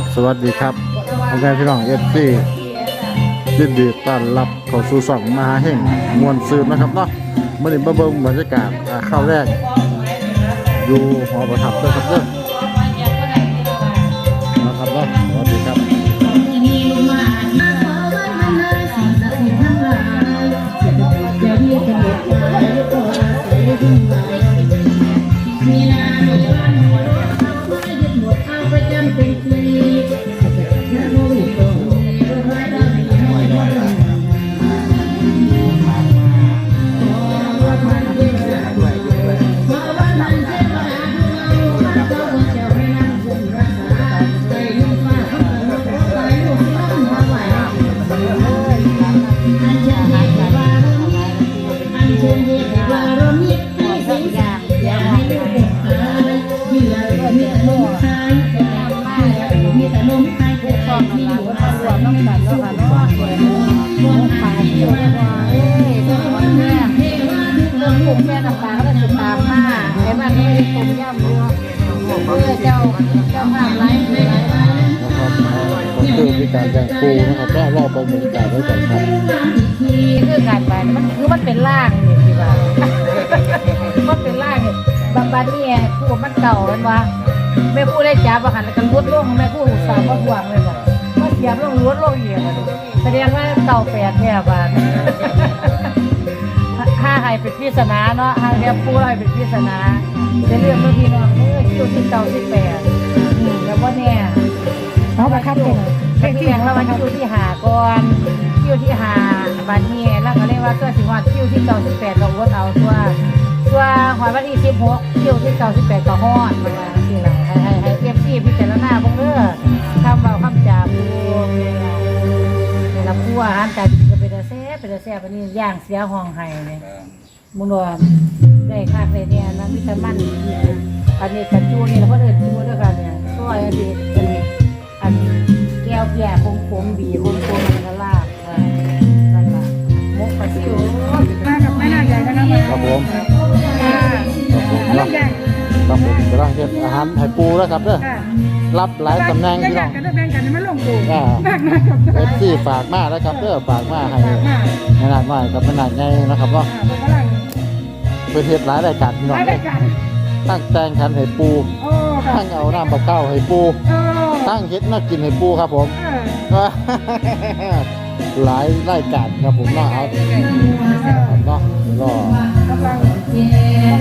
ับสวัสดีครับพ่อแม่พี่น้องเอฟซียินดีต้อนรับเข้าสู่สองมหาเฮงมวลซืนนะครับเนาะมื่อนี้มาเบิ่งบรรยากาศอ่าข้าวแรก อยู่หอประทับด้วยครับเด้อ แค่น้ำตาก็เลยตามมาไอ้บ้านนี้ไม่ได้ตกย่ำรัวเพื่อเจ้าเจ้าภาพไร้ไม่ไร้มานะคคือการจางครูนะครับรอบรอบประมูลการไวยกันครับที่คือการไปมันคือมันเป็นล่างนี่ที่ว่ามันเป็นล่างเนี่ยบางบ้านนี่ครูมันเก่ามันว่าแม่ผู้ได้จับระหารกันลดลงแม่ผู้สาวก็หวงเลยว่าเสียบลงลดลงเหี้ยแสดงว่าเก่าแปดแทบบ้าน ห้าให้เป็นพิศนาเนาะห้าเรียบผู้ให้เป็นพิศนาจะเรื่องเมื่อพี่น้องเมื่อคิวที่เก่าที่แปดแล้วว่าเนี่ยเอาไปครับเด็กไปเพียงแล้ววันคิวที่หาก่อนคิวที่หาบัดนี้แล้วก็เรียกว่าตัวสิงหวัดคิวที่เก้าสิบแปดก็วดเอาตัวตัวหอยวันที่สิบหกคิวที่เก้าสิบแปดก็ฮอดประมาณนี้แหละให้ให้ให้เอฟซีพิจารณาบ้างเด้อคำเบาคำจ่าปูเวลาปูอาหารการกินก็ เป็นแต่แซ่บเป็นแต่แซ่บอันนี้ย่างเสียห้องไห้เนี่ยมุนว่าได้คักเลยเนี่ยนะมิตรมันอันนี้กระจูนี่แล้วก็เดินจูด้วยกันเนี่ยซอยอันนี้อันนี้อันแก้วแก่คงคงบีคงคงมันก็ลากมานั่นล่ะมกปลาซิวมากับแม่นางใหญ่นะครับมาครับผมค่ะครับผม แม่เนาะนางใหญ่ครับผมกำลังเฮ็ดอาหารให้ปูแล้วครับเด้อค่ะรับหลายตำแหน่งจะพี่อน้ยาอกงกันได้แบ่งกันไม่ลงตัวอ่า มากมากกับเอค่ะฟซีฝากมาแล้วครับเด้อฝากมาให้ฝากมาขนาดน้อยกับขนาดใหญ่นะครับเนาะค่ะเป็นฝรั่งเพื่อเฮ็ดหลายรายการพี่น้องรายเด้อการตั้งแต่งขันให้ปูโอ้ค่ะตั้งเอาน้ำมะเข้าวให้ปูโอ้ตั้งเฮ็ดมากินให้ปูครับผม เออ หลายรายการครับผมเนาะเอาครับเนาะก็ กำลัง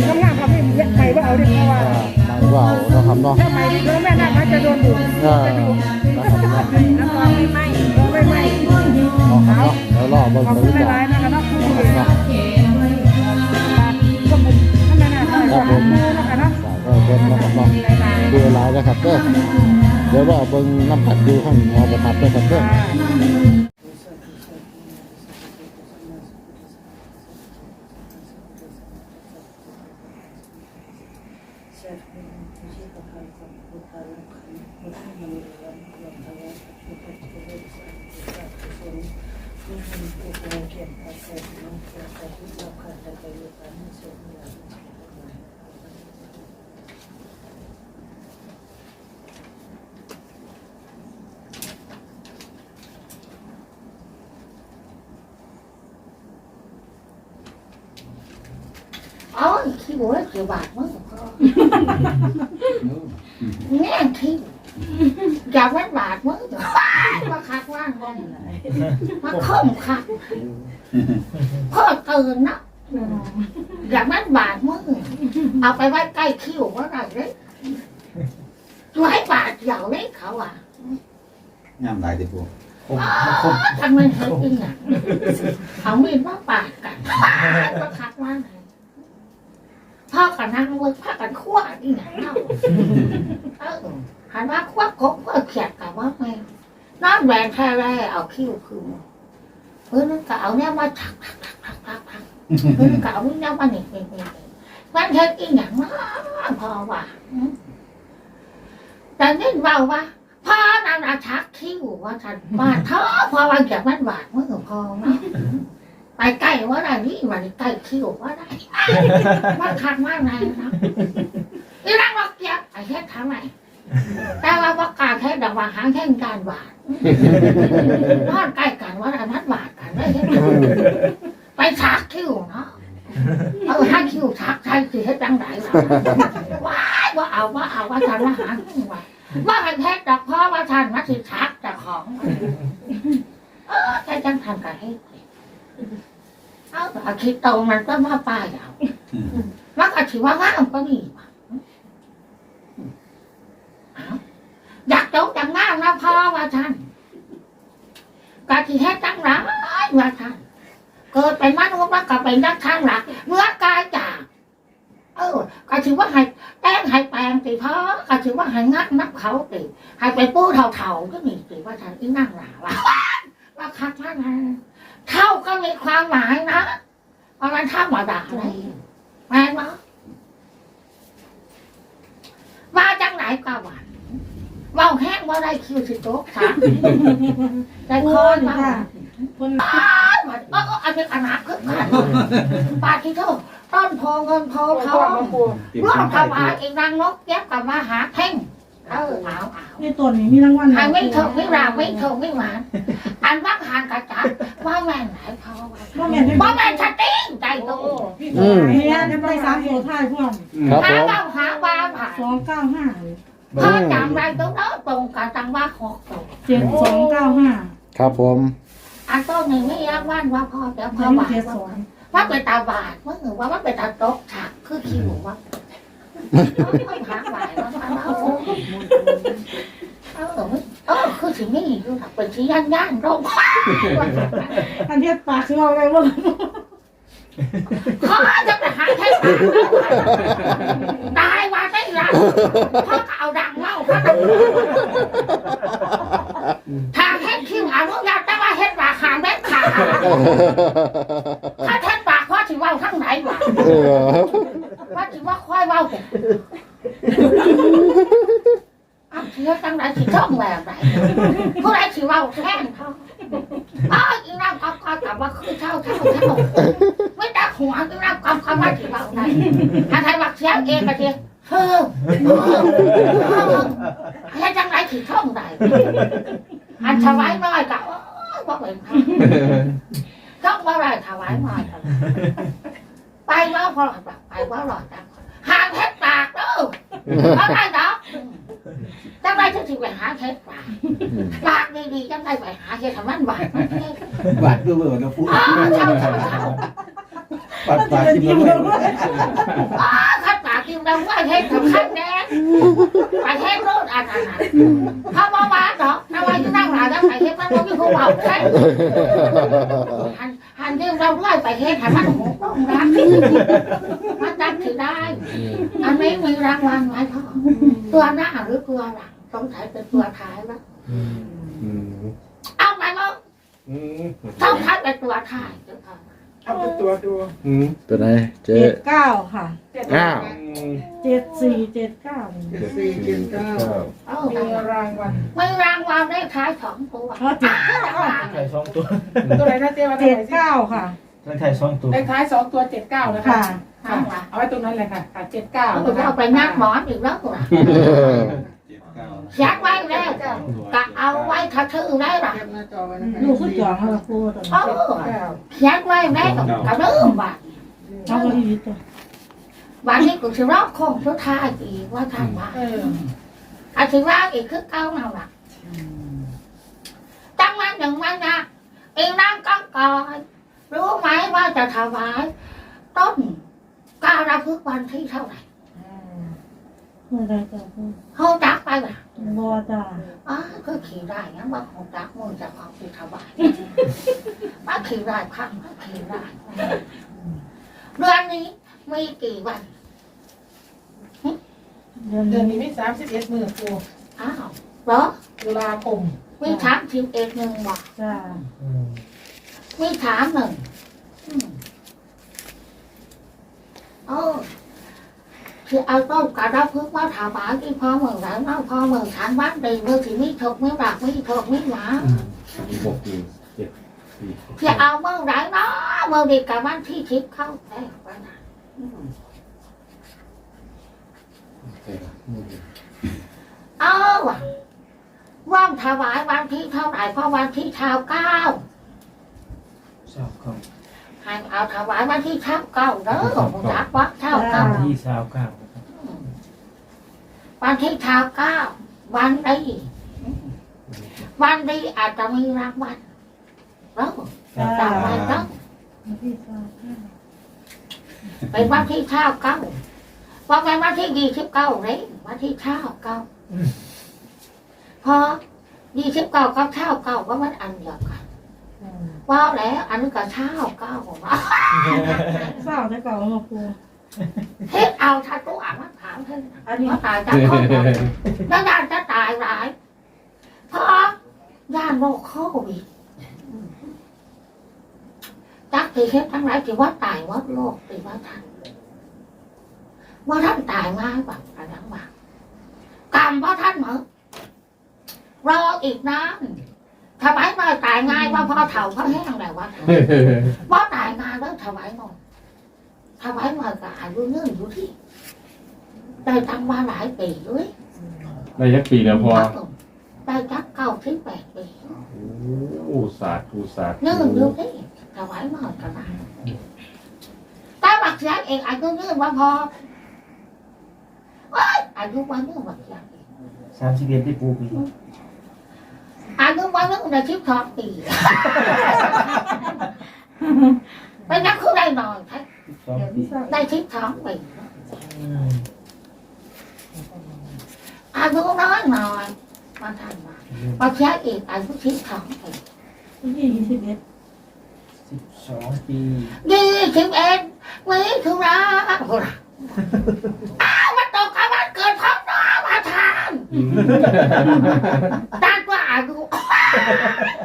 กำลังทำให้ใหม่ ว่าเอาดิเพราะว่าอ่าไม่ว่าเอานะครับเนาะถ้าใหม่ดิแล้วแม่นางจะโดนดุเออนะครับเนาะน้ำร้อนไม่ไหม้ไม่ไหม้เนาะครับเนาะแล้วรอเบิ่งขอบบรรคุณยากาหลาศยๆนะคะเนาะคุณผู้ชมเนาะก็บุญท่านแม่นางฝากมือนะคะเนาะฝากไว้เบิ่งนะครับเนาะดูหลายนะครับเด้อเดี๋ยวรอเบิ่งน้ำผัดดูข้างหอประทับด้วยครับเด้อ อ๋อขี้หัวเกี่ยวบาดมั้ง พ่อแง่ขี้อยากวัดบาดมั้งมาคักว่างวันมาคมคักพ่อตื่นนะอยากวัดบาดมั้งเอาไปไว้ใกล้คิ้วว่าไรเลยไว้บาดเหยาเลยเขาอะงามหลายติพวกทำไมเธออีหนังเขามีว่าปากกันมาคักว่างไง พ่อกับนางเลิกพ่อกันขั้วอีหนังเนาะเออหันว่าควักกบก็เขียดกับว่าไงนอนแหวนแท้แรเอาคิ้วคือเพื่อนก็เอาเนี่ยมาทักทักทักทักทักทักเพื่อนก็เอาเนี่ยมาหนีไปไปวันเทศอีหยังมากพอว่าแต่นี่เราว่าพ่อนันอาทักคิ้วว่าฉันบ้านเธอพอวันเก็บมันบาดเมื่อพอเนาะ ไปใกล้ว่าได้นี่วันใกล้คิ้วว่าได้มันคักมากเลยนะนี่นั่งว่าเกียบไอ้เฮ็ดทำไมแต่ว่าประกาแค่ดังว่าหางแท่งการบาดนอนใกล้กันว่าอะไรมันบาดกันได้ไปชักคิ้วเนาะเออให้คิ้วชักใช่สิให้จังไหนล่ะว้ายว่าเอาว่าเอาว่าฉันว่าหางว่าว่าให้แท้ดอกพ่อว่าฉันว่าสิชักแต่ของเออใช่จังทันกันให้ เอาแต่คิดตรงมันก็มาป้ายเอาว่าก็ถือว่าว่างก็นี่ว่ะอยากจบจังงานนะพ่อว่าท่านกะที่ให้ตั้งรักว่าท่านเกิดเป็นมนุษย์แล้วก็เป็นนักทางหลักเมื่อกายจากเออกะถือว่าให้แต้งให้แปลงติพ่อกะถือว่าให้งัดนับเขาติให้ไปปู้เท่าๆก็มีติว่าท่านอีนั่งหลาว่าว่าคักมากนะ เท่าก็มีความหมายนะเพราะมันธรรมดาเลยแม่นบ่ว่าจังไหนก็ว่าเว้าแห้งว่าได้คิวสิโต๊ะค่ะได้คอนมาคนเออเอออันนี้อนาคตกันปาที่เท่าต้นโพเงินโพทองร่วมถวายอีนางนกแก้วกับมาหาเพ่ง เออเอาเอาในตัวนี้มีรางวัลอันไม่เถกไม่ราไม่เถกไม่หวานอันว่างหานกระจับว่าแม่ไหนพอว่าแม่ว่าแม่สติ้งใจโตอืมเฮียได้ไปสามตัวท้ายพ่วงครับหาผมเบาหาบ้าผ่านสองเก้าห้าพ่อจำได้ตรงนั้นตรงกับจังว่าหกตรงเจ็ดสองเก้าห้าครับผมอันต้นหนึ่งไม่ยักว่านว่าพ่อแต่พ่อน้ำว่าเจ็ดว่าสองว่าเป็นตาบาดว่าหนึ่งว่าว่าเป็นตาโต๊ะฉากคือคิวว่า เออคือสิ่งนี้อยู่เป็นสิ่งย่านย่านร่มอันเทียบปากคือเอาอะไรบ้าเขาจะไปหาใช้ปากตายว่าได้ละพ่อเอาดังเล่าพ่อทางเฮ็ดคิวอนุญาตแต่ว่าเฮ็ดปา ท่าถ้าเฮ็ดปากพ่อถือว่าทั้งไหนวะเออว่าถือว่าค่อยเว้าแต่อ้าเชื่อตั้งไหนสิช่องแหวกไหนผู้ใดสิเว้าแค่นเขาอ้าวอีนั่งก็ก็กลับว่าคือเช่าเช่าเช่าไม่ได้หัวอีนั่งก็ก็ว่าสิเว้าได้ถ้าใครว่าเสียงเองก็เดียวเฮ้อให้จังไหนสิช่องได้อันถวายน้อยก็ ว่าเป็นเขาช่องว่าไรถวายน้อยก็ไปว่าพอหลอดไปว่าหลอดจังห่างเฮ็ดปากเด้อ เอาได้ดอกจังไรจะสิไปหาเฮ็ดปากปากดีๆจังไรไปหาเฮ็ดทำมันบาดบาดด้วยเบอร์นะพูดอ้าวเช่าเช่าเช่าบาดบาดที่มันไม่อ้าวขัดปากกินดังว่าเฮ็ดทำขั้นแน่ไปเฮ็ดโลดอันนั้นเขาบอกว่าดอกถ้าว่าจะนั่งหลายแล้วไปเฮ็ดมันก็มีคนบอกใช่ หันหันเรื่องเราด้วยไปเฮ็ดหันมันหกต้องรักมันจับถือได้ อันนี้มีรางวัลไหมพ่อตัวหน้าหรือตัวหลังสงสัยเป็นตัวท้ายแล้วเอาไหมมั้งต้องท้ายเป็นตัวท้ายเจ้าค่ะ เอาเป็นตัวดูตัวไหนเจ๊เจ็ดเก้าค่ะอ้าวเจ็ดสี่เจ็ดเก้าสี่เจ็ดเก้าเอามีรางวัลไม่รางวัลได้ท้ายสองตัวอ๋อเจ็ดเก้าไข่สองตัวตัวไหนนะเจ๊ว่าเจ็ดเก้าค่ะเลขไข่สองตัวเลขท้ายสองตัวเจ็ดเก้านะคะ ค่ะ ค่ะ เอาไว้ตรงนั้นเลยค่ะค่ะเจ็ดเก้าเอาไปเอาไปนักหมอนอีกแล้วตัวอยา กไว้แล้วก็เอาไว้ถ้าถือได้หรอหน้าจอไว้นะคะลูกขึ้นจองแล้วครูตัวเอออยากไว้แล้วก็เริ่มว่าเอาก็ดีตัววันนี้กูจะรอบคงสุดท้ายอีกว่าทำว่าเอออาทิว่าอีกคือเก้าเนาล่ะตั้งวันหนึ่งวันนะอีนั่งก้องก่อนรู้ไหมว่าจะถวายต้นการะพึกษ์วันที่เท่าไหร่เมื่อไรจะพูดเขาจักไปล่ะ บัวจ้าอ๋อก็ขี่ได้งั้นว่าของจักมือจะเอาไปถวายว่าขี่ได้พังว่าขี่ได้เดือนนี้มีกี่วันเดือนเดือนนี้นี้มีสามสิบเอ็ดมือครูอ้าวเหรอตุลาคมมีถามทีมเอกหนึ่งบ่จ้ามีถามหนึ่งอืมโอ้ คือเอาต้นกระดาษพึ่งมาถามหาที่พ่อเมืองไหนมาพ่อเมืองฉันวัดดีเมื่อที่มีถกไม่รักไม่ถกไม่หวาหกปีเจ็ดปีคือเอาเมื่อไหนเนาะเมื่อดีกับวันที่ทิพย์เข้าแท้ไปนะอืมเอาว่ะว่างถวายวันที่เท่าไหร่เพราะวันที่เช้าเก้าสาวเก้า ให้เอาถวายวันที่เช้าเก้าเด้อผมรักวัดเช้าเก้าที่สาวเก้าวันที่เช้าเก้าวันดีวันดีอาจจะมีรางวัลเออจำไว้ต้อเป็นวันที่เช้าเก้าว่าเป็นวันที่ยี่สิบเก้าเลยวันที่เช้าเก้าพอยี่สิบเก้ากับเช้าเก้าว่ามันอันเดียวกัน ว่าแล้ว อันนี้ก็เช้าเก้าของเราเศร้าแต่เก่ามาครูเฮ็ดเอาถ้าตัวอ่างมันถามเธออันนี้ตายจากคนหมดแล้วยานจะตายหลายเพราะย่านโรคโควิดจักที่เฮ็ดทั้งหลายที่ว่าตายว่าโรคที่ว่าท่านว่าท่านตายง่ายกว่าอันนั้นว่ากรรมว่าท่านเหมือนรออีกนาน ทำไมไม่ตายง่ายว่าพ่อเฒ่าพ่อแห้งแล้ววะว่าตายง่ายแล้วทำไมหน่อยถวายมากับอายุยืนอยู่ที่ได้ตั้งมาหลายปีด้วยได้ยักปีแล้วพอได้จักเก้าถึงแปดปีโอ้สาธุสาธุยืนอยู่ที่ถวายมากับได้แต่บักเสียเองอายุยืนว่าพอเอ้ยอายุวันยืนบักเสียเองสามสิบเอ็ดที่ปูปี อายุวันยืนในชิบสองปีไปนักคือได้หน่อยสองปีได้ชิบสองปีอืมอายุน้อยหน่อยมาทันมาบักเสียเองอายุชิบสองปียี่สิบเอ็ดสิบสองปียี่สิบเอ็ดวิถุนาอ้าวมันตกกับวันเกิดพ่อน้องมาทานตั้งว่า อายุ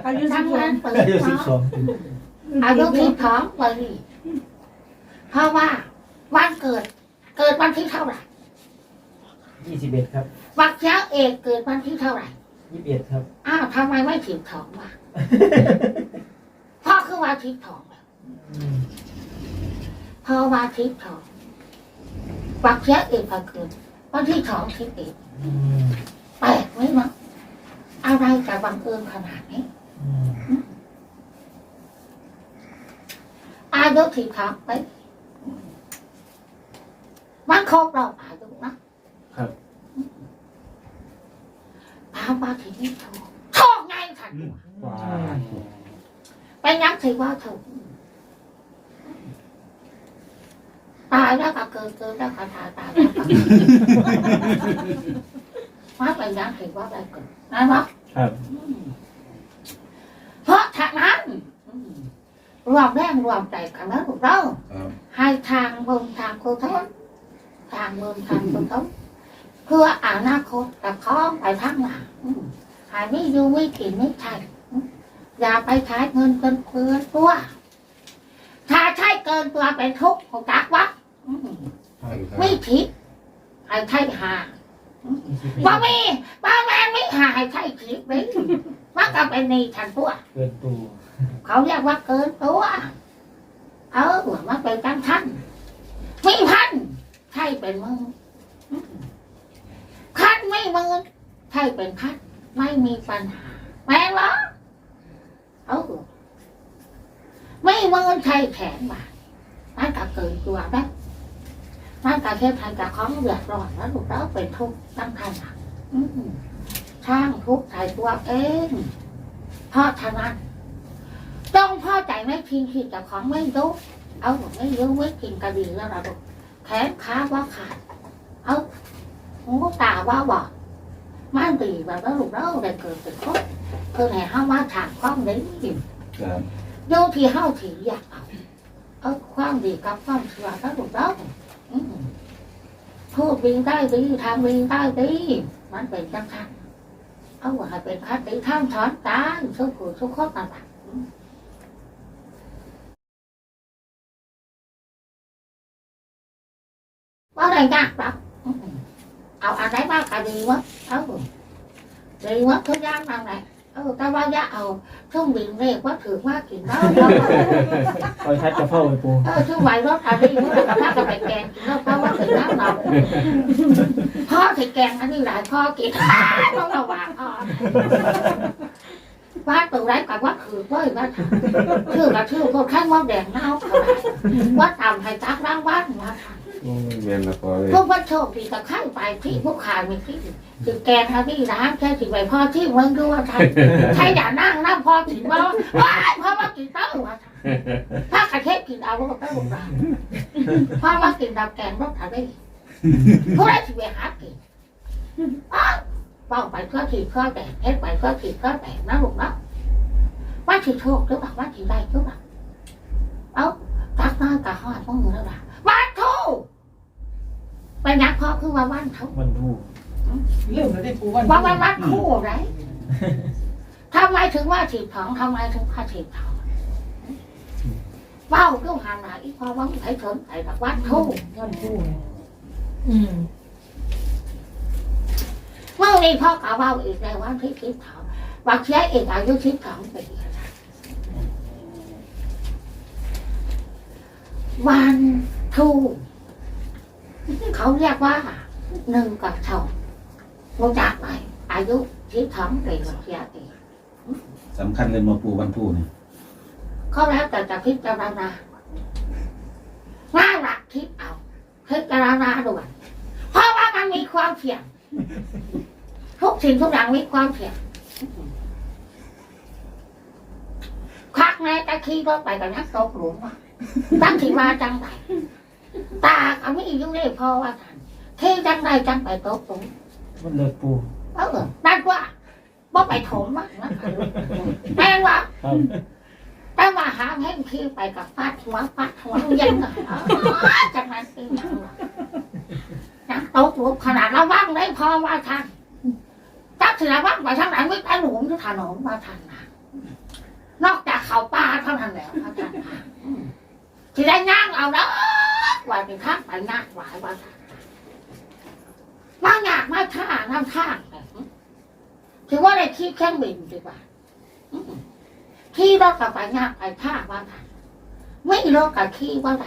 อายุสิทั้บงสอนั้งนเปิดอายุสิบสองปีอายุที่ท้องปีเพราะว่าวันเกิด เกิดวันที่เท่าไหร่ยี่สิบเอ็ดครับวันเช้าเอกเกิดวันที่เท่าไหร่ยี่สิบเอ็ดครับ อ้าวทำไมไม่ถิบท้องวะพ่อคือวันที่ท้องแล้วอืมพอวันที่ท้องวันเช้าเอกก็เกิดวันที่ท้องที่เอกอืมแปลกไหมเนาะอะไรจะ บังเอิญขนาดนี้อืมอายุที่ทักไปมันครบรอบอายุนะครับถามว่าที่นี่ถูกถูกไงทันว้าไปนักถือว่าถูกตายแล้วก็เกิดเกิดแล้วก็ตายตายแล้วก็เกิดมาไปนัก ถือว่าได้เกิดนะเนาะครับ เพราะฉะนั้นรวมแรงรวมใจกันแล้วถูกต้องครับให้ทางบุญทางกุศลทางบุญทางกุศลเพื่ออนาคตกับพ้องไปทั้งหลังอืมหายไม่อยู่ไม่กินไม่ใช่อืมอย่าไปใช้เงินเกินเกินตัว ถ้าใช้เกินตัวเป็นทุกข์ของจักวะอืมไม่ทิพย์ให้ใช้หายี่สิ บเอ็ดบ่มีบ่แม่นไม่หาให้ใช้ทิพย์เลยมันก็เป็นในทันตัว เกินตัวเขาเรียกว่าเกินตัว เออมันเป็นการทันมีพันใช่เป็นมือคันไม่มือใช่เป็นคันไม่มีปัญหาแม่นเหรอเออไม่มือใช่แขนบาดมันก็เกินตัวได้มันก็แค่ทันกับของเดือดร้อนแล้วถูกต้องเป็นทุกข์ตั้งทันหลังอืมช่างทุกข์ใส่ตัวเองเพราะฉะนั้นต้องพ่อใจไม่ทิ้งขีดกับของไม่รู้เอาไม่รู้ไม่กินกระดีแล้วเราดูแขนขาว่าขาด เอาหูตาว่าบอดมันดีแบบนั้นลูกเราได้เกิดเป็นคนเพื่อให้ห้ามาถามความดีครับโยที่เฮาถืออยากเอาเอาความดีกับความเชื่อแล้วลูกเราอืม พูดดีได้ดีทำดีได้ดีมันเป็นจังคันเอาว่าให้เป็นคติท่ามถอนตาสุขุสุขโคตรต่างว่าอะไรยากหรอกอืมเอาอะไรมากก็ดีวะเอาดีวะทุกอย่างนั่นแหละ เออแต่ว่าอย่าเอาเครื่องบินเลขว่าถือว่ากินแล้วแล้วคอยทัดกระเพราไปปูเออชื่อไหวรถอะไรอยู่แล้วก็พากันไปแกงกินแล้วเพราะว่าถึงน้ำเราพ่อถึงแกงอันนี้หลายพ่อกินต้องระวังพ่อว่าตัวไรกับว่าถือเว้ยว่าชื่อกับชื่อพวกข้างว่าแดงเน่าเท่าไหร่ว่าตามให้จักร่างบ้านมาค่ะโอ้ย เมียนละพอเลยพวกว่าโชคดีกับข้างไปที่พวกขามีที่ถึงแกงทำที่ร้านแค่ถึงไปพ่อที่เมืองดูว่าใช่ใช่อย่านั่งนั่งพอถึงว่าว้ายพ่อมากินเต้าว่าถ้ากระเทศกินเอาลูกก็ลูกเราพ่อมากินดาวแกงรสอะไรพวกได้สิไปหากินอ้าวเป้าไปเพื่อถีเพื่อแดงเฮ็ดไปเพื่อถีเพื่อแดงนะลูกนะว่าถีโชคหรือเปล่าว่าถีได้หรือเปล่าเอ้าตักน้อยกับหอดพวกมึงแล้วล่ะวันทู ไปนักพ่อคือว่าวันทูวันทูเรื่องแล้วได้ปูวันว่าวันวันคู่ไรทำไมถึงว่าถีบถองทำไมถึงว่าถีบถองเป้าก็หามหนาอีกพอว่าไม่ใช่สนใจแบบวันทูวันปูอืมเมื่อนี้พ่อกล่าวว่าอีกในวันที่ทิพย์ถามบักเชียเอกอายุทิพย์ถามปีวันทู เขาเรียกว่าหนึ่งกับสองรู้จักไหมอายุทิพย์ถามปีบักเชียเอกสำคัญเลยมาปูวันพูเนี่ยเขาแล้วแต่จะพิจารณาง่ายหลักคิดเอาพิจารณาด้วยเพราะว่ามันมีความเสี่ยงทุกสิ่งทุกอย่างมีความเสี่ยงคักแม่ตะขี้รถไปกับนักตกหลุมว่ะตั้งที่มาจังไร ตาเขาไม่ยุ่งเลยพอว่าทันที่จังไรจังไปตกหลุมมันเลิกปูเออนั่นว่าบ่ไปถมมันนะแม่งว่าครับแต่ว่าหาแห่งที่ไปกับฟาดหัวฟาดหัวยังไงจังนั้นเป็นอย่างไรนักตกหลุมขนาดระวังได้พอว่าทันจักสิระวังไปทางไหนไม่ไปหลุมที่ถนนมาทันนะนอกจากเขาป่าเท่านั้นแหละมาทันนะอืมที่ได้ย่างเอาเด้อ ว่าเป็นทางไปย่างหวายว่าทันมาหยากมาท่าน้ำท่าถือว่าได้ขี้แข้งบินดีกว่าขี้รถกับไปย่างไปท่าว่าไม่รถกับขี้ว่าไร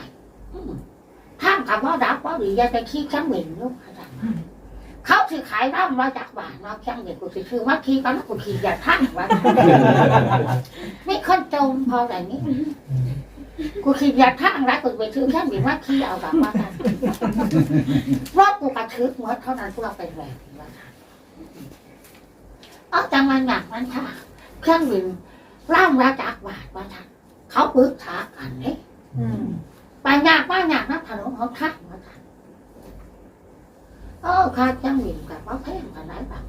ท่ามกับว่าดับว่าหรือยังจะขี้แข้งบินลูกเขาถือขายร่ำมาจากบ้านมาแข้งบินกูถือคือว่าขี้กันกูขี้อย่าท่าว่าไม่คนจมพอแบบนี้ กูขี่ยาทางแล้วกูไปซื้อแค่บินว่าขี้เอาแบบว่ากันรอบกูกระทึกหมดเท่านั้นกูเราเป็นแหวนว่ากันเอาจังมันหนักมันท่าเครื่องบินร่างราจากบาทว่าทันเขาปรึกษากันเนี่ยอืมไปยากมากยากนักถนนเขาทักว่าทันเออค่าเครื่องบินกับว่าแพงกันไหนแบบ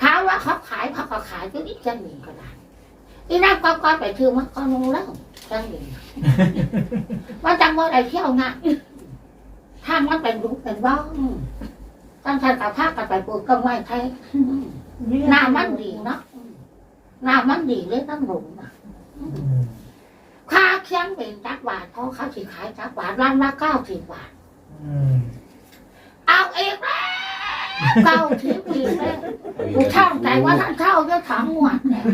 ถามว่าเขาขายเขาก็ขายก็อีกเครื่องบินก็ได้ อีนั่งก็ก็ไปชื่อมันก็นูแล้วเครื่องบินมันจังว่าไอ้เที่ยวนะทางมันเป็นรูปเป็นร่องตั้งแต่กับภาคกับไปปลูกก็ไม่ใช่หน้ามันดีเนาะหน้ามันดีเลยต้องหลงนะค่าเคียงเป็นจักบาทเพราะเขาสิขายจักบาทร้านละเก้าสิบบาทอืมเอาเองแล้วเก้าสิบปีแล้วกูช่างใจว่าท่านเข้าจะถามหมวดเนี่ย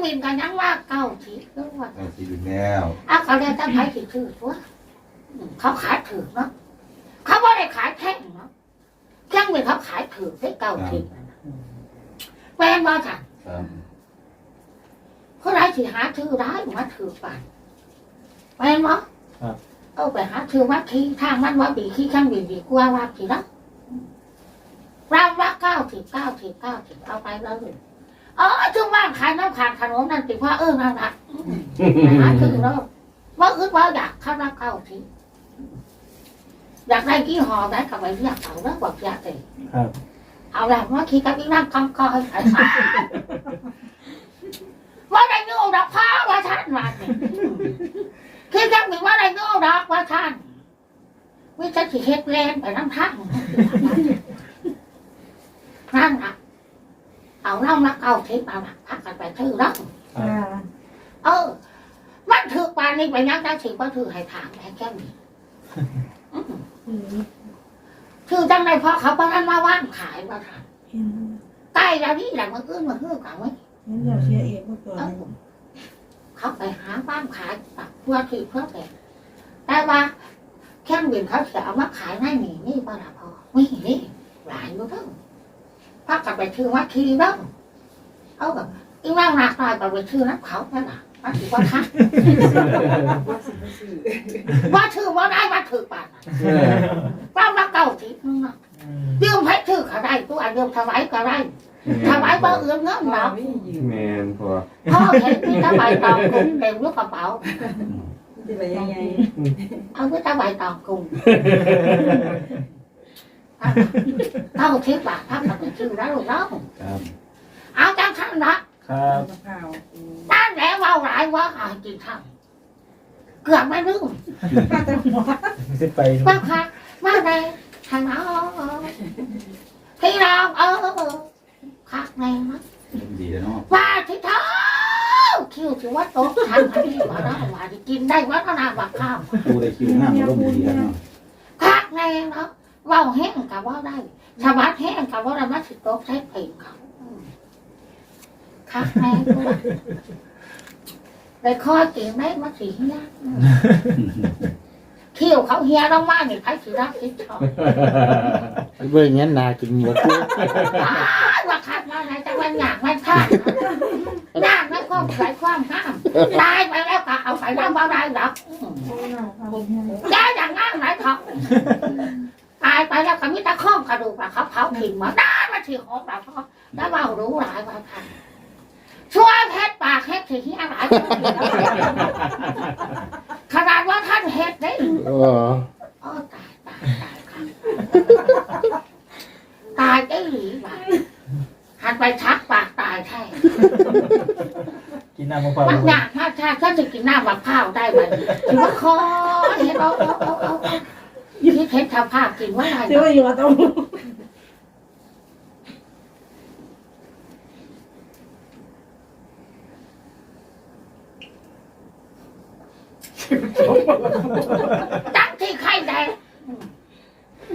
เพียงวินกันยังว่าเก้าสิบแล้วว่าเอาสิอยู่แล้วอ้าวเขาได้ตั้งขายถือถือตัวอืมเขาขายถือเนาะเขาไม่ได้ขายแท่งเนาะเครื่องมือเขาขายถือได้เก้าสิบแปลว่าจ้ะครับเขาได้สิหาถือได้มาถือไปแปลว่าเอาไปหาถือว่าขี้ทางมันว่าบีขี้ข้างบีดีกว่าว่ากี่นะเราว่าเก้าสิบเก้าสิบเก้าสิบเอาไปแล้ว เลยอ๋อช่วงว่างขายน้ำขาดขนมนั่นติว่าเออนั่นแหละอืมไปหาถือแล้วว่าอึดว่าอยากเข้ารับเข้าทีอยากได้กี่ห่อได้กับไปเรียกเอาแล้วบอกอยากเลยครับเอาแล้วว่าขี้กับอีนั่งกองกอยไอ้ฟ้าว่าได้งูดอกพ้าว่าท่านมาเนี่ยขี้กับมีว่าได้งูดอกว่าท่านวิจะสิเฮ็ดแรงไปน้ำท่านนั่นอะ เอาเล่านักเอาทิพย์เอาหนักพักกันไปชื่อแล้วอ่าเออ มันถือปานนี้ไปยังได้ถือว่าถือให้ถามแม่แก้วนี่อืมอืมถือจังไรเพราะเขาเพราะนั้นมาว่างขายว่าถามใกล้แล้วนี่แหละมันเอื้อนมันเอื้อนกันไว้งั้นเราเชียร์เองเมื่อก่อนเขาไปหาบ้านขายตักเพื่อที่เพื่อแต่แต่ว่าแค่บินเขาจะเอามาขายได้หนีนี่บ้าละพอไม่นี่หลายอยู่เทั้ง พักกับไปชื่อว่าทีบ้างเอาแบบอีว่างหนักตายไปชื่อนักเขาแค่น่ะมันถือว่าทักว่าชื่อว่าได้ว่าถือปากว่ามาเก่าทีนึงนะยืมให้ชื่อก็ได้ตัวยืมถวายก็ได้ถวายบ่เอื้อเงินหรอกแมนพอพ่อเห็นพี่ตาใบตองกุ้งเต็มลูกกระเป๋าจะไปยังไงเอาพี่ตาใบตองกุ้ง เท่าทิพย์บาทพักกับชื่อแล้วลูกน้องครับเอาจังท่านนะครับตั้งแต่ว่าหลายว่าหากินข้าวเกือบไม่ลืมป้าแต่หัวสิไปว่าค่ะมาในทางน้องพี่น้องเออคักแน่นะดีแล้วเนาะว่าที่เท้าคิวถือว่าโต๊ะทานที่ว่าเราว่าจะกินได้ว่าขนาดว่าข้าวปูได้คิวหน้ามาร่มดีแล้วเนาะคักแน่เนาะ เว่าแห้งกับว่าได้ชาวบ้านแห้งกับว่าเรามาสิโต๊ะใช้เพลงเขาอืมคักแน่ตัวได้คอยกินได้มาสีเฮียอืมเที่ยวเขาเฮียต้องว่านี่ใครสิรับผิดชอบเบิ่งงั้นนากินหมดกูอ้ายว่าคักว่าไหนจะมันอยากมันคักยากไม่ความใส่ความห้ามตายไปแล้วก็เอาไปน้ำบ่ได้หรอกอืมยายอย่างนั้นไหนเขา ตายไปแล้วก็มีแตะข้อมกระดูกอะเขาเผาทิ้งมาได้มาที่หอปลาพ่อแล้วเรารู้หลายว่าทันช่วยเฮ็ดปากเฮ็ดสิ่งที่อะไรขนาดว่าท่านเฮ็ดได้เอออตายตายตายตายได้หรือบ่าหันไปชักปากตายแท้กินน้ำมะพร้าวมันอยากมากชาติก็จะกินน้ำมะพร้าวได้ไหมถือว่าคอเห็นเอาเอาเอา เอาเอาที่เพชรทำภาพกินว่าอะไรเชื่อว่าอยู่กับต้องตั้งที่ใครแดง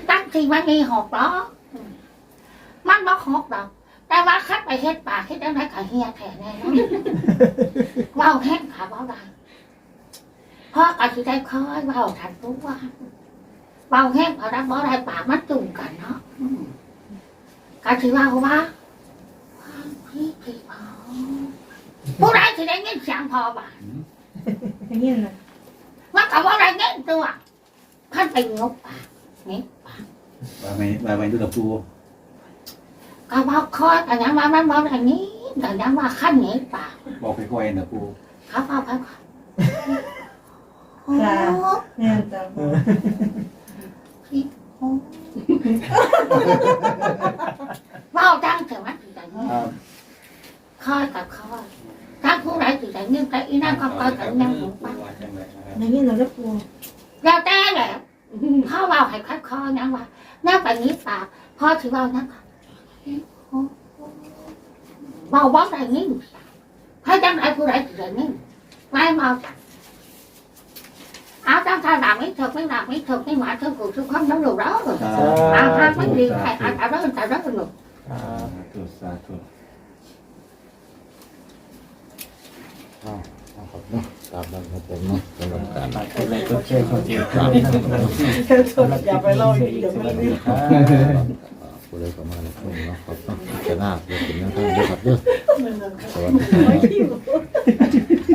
ตั้งที่มันมีหอกเหรอมันบอกหอกดอกแต่ว่าคัดไปเฮ็ดปากเฮ็ดอะไรกับเฮียแท้แน่นอนเว้าแห้งขาเว้าได้พ่อก็สิได้คอยเว้าทันทุกวั นเว้าแห้งเขาได้บ่ได้ปากมันจุ่มกันเนาะอืมก็สิเว้าว่าความพี่พี่พอผู้ใดสิได้ยินเสียงพอบ่าอย่างนี้นะมันก็ว่าอะไรเงี้ยตัวท่านไปงบปากนี่ว่าไม่ว่าไม่ดูกับปูก็บอกคอยแต่ยังว่ามันบอกอย่างนี้แต่ยังว่าขั้นนี้ปากบอกค่อยๆนะปูเขาเอาไปโอ้แม่ จ้าพี่โอ้ว่าจังถึงมันถึงจะงี้ครับคอยกับคอยถ้าผู้ใดถึงจะงี้แต่อีนั่นก็คอยกับนั่งหูปากอย่างนี้เราจะปูแล้วแต่แหละเขาว่าให้คัดคอยังว่านั่งไปนี้ปากพอถือว่านั่งเบาบ้าอะไรนี้ให้จังไรผู้ใดถึงจะงี้ไม่เมาจัง เอาจังท่าด่าไม่ถูกไม่ด่าไม่ถูกไม่หมาถูกกูทุกคนต้องดูแล้วครับอาหารไม่ดีใครอาจจะเริ่มแต่เริ่มหนุกสาธุสาธุเอาครับเนาะตามนั้นครับผมเนาะสำหรับการฝากกดไลค์กดแชร์กดติดตามอย่าไปเล่าอีกเดี๋ยวไม่ได้ผู้ใดเข้ามาในช่วงเนาะครับเนาะจะน่าจะเป็นยังไงด้วยครับเด้อสวัสดีครับ